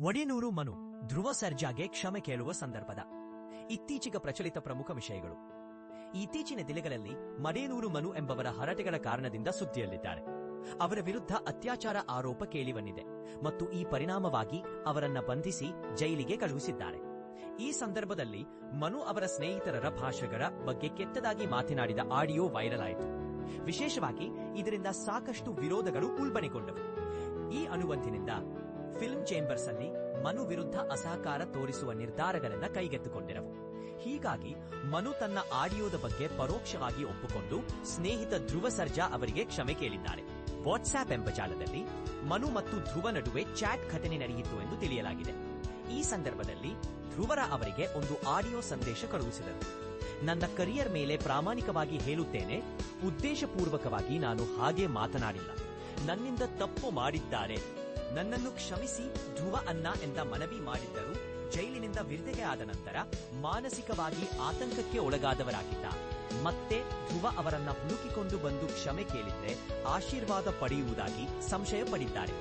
ಒಡೆನೂರು ಮನು ಧ್ರುವ ಸರ್ಜಾಗೆ ಕ್ಷಮೆ ಕೇಳುವ ಸಂದರ್ಭದ. ಇತ್ತೀಚೆಗೆ ಪ್ರಚಲಿತ ಪ್ರಮುಖ ವಿಷಯಗಳು. ಇತ್ತೀಚಿನ ದಿನಗಳಲ್ಲಿ ಮಡೇನೂರು ಮನು ಎಂಬವರ ಹರಟೆಗಳ ಕಾರಣದಿಂದ ಸುದ್ದಿಯಲ್ಲಿದ್ದಾರೆ. ಅವರ ವಿರುದ್ಧ ಅತ್ಯಾಚಾರ ಆರೋಪ ಕೇಳಿಬಂದಿದೆ ಮತ್ತು ಈ ಪರಿಣಾಮವಾಗಿ ಅವರನ್ನ ಬಂಧಿಸಿ ಜೈಲಿಗೆ ಕಳುಹಿಸಿದ್ದಾರೆ. ಈ ಸಂದರ್ಭದಲ್ಲಿ ಮನು ಅವರ ಸ್ನೇಹಿತರರ ಭಾಷೆಗಳ ಬಗ್ಗೆ ಕೆಟ್ಟದಾಗಿ ಮಾತನಾಡಿದ ಆಡಿಯೋ ವೈರಲ್ ಆಯಿತು ವಿಶೇಷವಾಗಿ ಇದರಿಂದ ಸಾಕಷ್ಟು ವಿರೋಧಗಳು ಉಲ್ಬಣೆಗೊಂಡವು. ಈ ಅನುವಂತಿನಿಂದ ಫಿಲ್ಮ್ ಚೇಂಬರ್ಸ್ ಅಲ್ಲಿ ಮನು ವಿರುದ್ಧ ಅಸಹಕಾರ ತೋರಿಸುವ ನಿರ್ಧಾರಗಳನ್ನ ಕೈಗೆತ್ತಿಕೊಂಡಿರವು ಹೀಗಾಗಿ ಮನು ತನ್ನ ಆಡಿಯೋದ ಬಗ್ಗೆ ಪರೋಕ್ಷವಾಗಿ ಒಪ್ಪಿಕೊಂಡು ಸ್ನೇಹಿತ ಧ್ರುವ ಸರ್ಜಾ ಅವರಿಗೆ ಕ್ಷಮೆ ಕೇಳಿದ್ದಾರೆ. ವಾಟ್ಸ್ಆಪ್ ಎಂಬ ಜಾಲದಲ್ಲಿ ಮನು ಮತ್ತು ಧ್ರುವ ನಡುವೆ ಚಾಟ್ ಘಟನೆ ನಡೆಯಿತು ಎಂದು ತಿಳಿಯಲಾಗಿದೆ. ಈ ಸಂದರ್ಭದಲ್ಲಿ ಧ್ರುವರ ಅವರಿಗೆ ಒಂದು ಆಡಿಯೋ ಸಂದೇಶ ಕಳುಹಿಸಿದರು. ನನ್ನ ಕರಿಯರ್ ಮೇಲೆ ಪ್ರಾಮಾಣಿಕವಾಗಿ ಹೇಳುತ್ತೇನೆ, ಉದ್ದೇಶಪೂರ್ವಕವಾಗಿ ನಾನು ಹಾಗೆ ಮಾತನಾಡಿಲ್ಲ. ನನ್ನಿಂದ ತಪ್ಪು ಮಾಡಿದ್ದಾರೆ. ನನ್ನನ್ನು ಕ್ಷಮಿಸಿ, ಧ್ರುವ ಅನ್ನ ಎಂದ ಮನವಿ ಮಾಡಿದ್ದರು. ಜೈಲಿನಿಂದ ಬಿಡುಗಡೆ ಆದ ನಂತರ ಮಾನಸಿಕವಾಗಿ ಆತಂಕಕ್ಕೆ ಒಳಗಾದವರಾಗಿದ್ದ. ಮತ್ತೆ ಧ್ರುವ ಅವರನ್ನ ಹುಡುಕಿಕೊಂಡು ಬಂದು ಕ್ಷಮೆ ಕೇಳಿದ್ರೆ ಆಶೀರ್ವಾದ ಪಡೆಯುವುದಾಗಿ ಸಂಶಯ ಪಡಿದ್ದಾರೆ.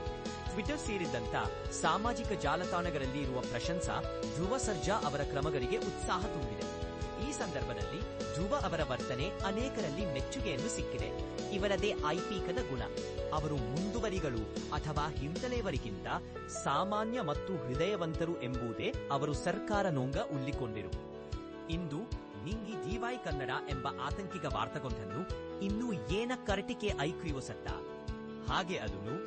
ಟ್ವಿಟರ್ ಸೇರಿದಂತ ಸಾಮಾಜಿಕ ಜಾಲತಾಣಗಳಲ್ಲಿ ಇರುವ ಪ್ರಶಂಸಾ, ಧ್ರುವ ಸರ್ಜಾ ಅವರ ಕ್ರಮಗಳಿಗೆ ಉತ್ಸಾಹ ತುಂಬಿದೆ. ಈ ಸಂದರ್ಭದಲ್ಲಿ ಧ್ರುವ ಅವರ ವರ್ತನೆ ಅನೇಕರಲ್ಲಿ ಮೆಚ್ಚುಗೆಯನ್ನು ಸಿಕ್ಕಿದೆ. ಇವರದೇ ಐಪೀಕದ ಗುಣ. ಅವರು ಮುಂದುವರಿಗಳು ಅಥವಾ ಹಿಂದಲೆಯವರಿಗಿಂತ ಸಾಮಾನ್ಯ ಮತ್ತು ಹೃದಯವಂತರು ಎಂಬುದೇ ಅವರು ಸರ್ಕಾರ ನೋಂಗ ಉಳ್ಳಿಕೊಂಡಿರು ಇಂದು ನಿಂಗಿ ಜೀವಾಯಿ ಕನ್ನಡ ಎಂಬ ಆತಂಕಿಕ ವಾರ್ತೆಗೊಂದನ್ನು ಇನ್ನೂ ಏನ ಕರಟಿಕೆ ಐಕ್ರಿಯೋ ಸತ್ತ? ಹಾಗೆ ಅದನ್ನು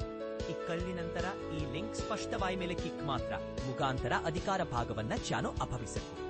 ಈ ಕಳ್ಳಿ ನಂತರ ಈ ಲಿಂಕ್ ಸ್ಪಷ್ಟವಾಯ ಮೇಲೆ ಕಿಕ್ ಮಾತ್ರ. ಮುಖಾಂತರ ಅಧಿಕಾರ ಭಾಗವನ್ನ ಚಾನೋ ಅಭವಿಸಬೇಕು